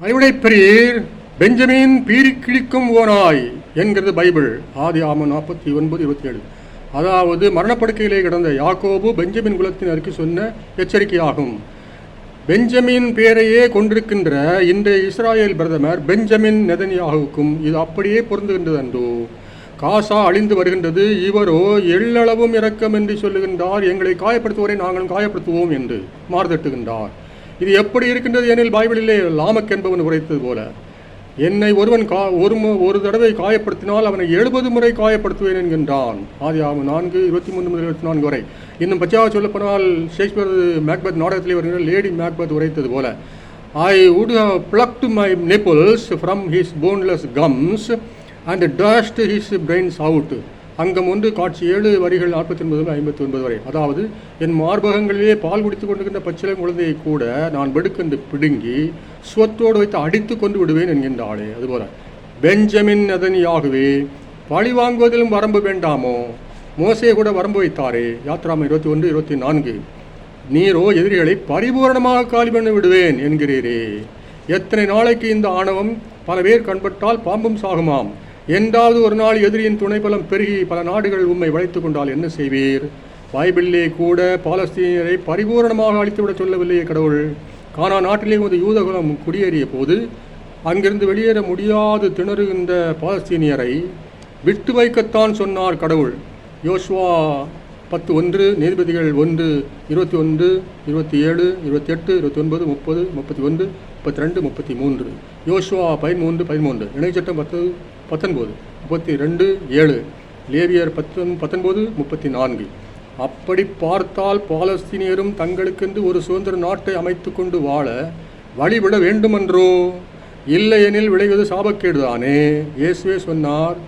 அறிவுடை பெரியர் Benjamin பீரி கிழிக்கும் ஓனாய் என்கிறது Bible. ஆதி ஆம நாற்பத்தி ஒன்பது இருபத்தி ஏழு. அதாவது மரணப்படுக்கையிலே கிடந்த யாக்கோபு பெஞ்சமின் குலத்தினருக்கு சொன்ன எச்சரிக்கையாகும். பெஞ்சமின் பேரையே கொண்டிருக்கின்ற இன்றைய இஸ்ராயேல் பிரதமர் பெஞ்சமின் நெதன்யாகுவுக்கும் இது அப்படியே பொருந்துகின்றது அன்றோ காசா அழிந்து வருகின்றது. இவரோ எள்ளளவும் இரக்கம் என்று சொல்லுகின்றார். எங்களை காயப்படுத்துவோரை நாங்களும் காயப்படுத்துவோம் என்று மாறுதட்டுகின்றார் இது எப்படி இருக்கின்றது எனில் பைபிளிலே லாமக் என்பவன் உரைத்தது போல. என்னை ஒருவன் கா ஒரு மு- ஒரு தடவை காயப்படுத்தினால் அவனை எழுபது முறை காயப்படுத்துவேன் என்கின்றான். ஆதி ஆகும் நான்கு இருபத்தி மூன்று முதல் இருபத்தி நான்கு வரை. இன்னும் பச்சையாக சொல்லப்போனால் ஷேக்ஸ்பியர் மேக்பத் நாடகத்திலே வருகிற லேடி மேக்பத் உரைத்தது போல. I would pluck to my nipples from his boneless gums and dashed his brains out அங்கம் ஒன்று காட்சி ஏழு வரிகள் நாற்பத்தி ஒன்பது முதல் ஐம்பத்தி ஒன்பது வரை. அதாவது என் மார்பகங்களிலே பால் குடித்துக் கொண்டிருக்கின்ற பச்சிளம் குழந்தையை கூட நான் வெடுக்கென்று பிடுங்கி சுவத்தோடு வைத்து அடித்து கொண்டு விடுவேன் என்கின்றாளே அதுபோல பெஞ்சமின் அதனியாகவே பழி வாங்குவதிலும் வரம்பு வேண்டாமோ? மோசையை கூட வரம்பு வைத்தாரே. யாத்ராம இருபத்தி ஒன்று இருபத்தி நான்கு. நீரோ எதிரிகளை பரிபூரணமாக காலி பண்ணி விடுவேன் என்கிறீரே. எத்தனை நாளைக்கு இந்த ஆணவம் பல பேர் கண்பட்டால் பாம்பும் சாகுமாம். என்றாவது ஒரு நாள் எதிரியின் துணைபலம் பெருகி பல நாடுகள் உம்மை வளைத்து கொண்டால் என்ன செய்வீர்? பைபிளிலே கூட பாலஸ்தீனியரை பரிபூரணமாக அழித்துவிடச் சொல்லவில்லையே கடவுள். கானா நாட்டிலே வந்து யூதகுலம் குடியேறிய போது அங்கிருந்து வெளியேற முடியாது திணறுகின்ற பாலஸ்தீனியரை விட்டு வைக்கத்தான் சொன்னார் கடவுள். யோஸ்வா பத்து ஒன்று நீதிபதிகள் ஒன்று இருபத்தி ஒன்று இருபத்தி ஏழு இருபத்தி எட்டு இருபத்தி ஒன்பது முப்பது முப்பத்தி ஒன்று முப்பத்தி ரெண்டு முப்பத்தி மூன்று. யோசுவா பதிமூன்று பதிமூன்று. இணைச்சட்டம் பத்து. பத்தொன்பது முப்பத்தி ரெண்டு ஏழு லேவியர் பத்து பத்தொன்பது முப்பத்தி நான்கு அப்படி பார்த்தால் பாலஸ்தீனியரும் தங்களுக்கென்று ஒரு சுதந்திர நாட்டை அமைத்து கொண்டு வாழ வழிபட வேண்டுமென்றோ? இல்லையெனில் விளைவது சாபக்கேடுதானே இயேசுவே சொன்னார்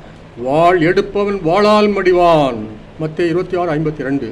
வாழ் எடுப்பவன் வாழால் மடிவான். மத்திய இருபத்தி ஆறு ஐம்பத்தி ரெண்டு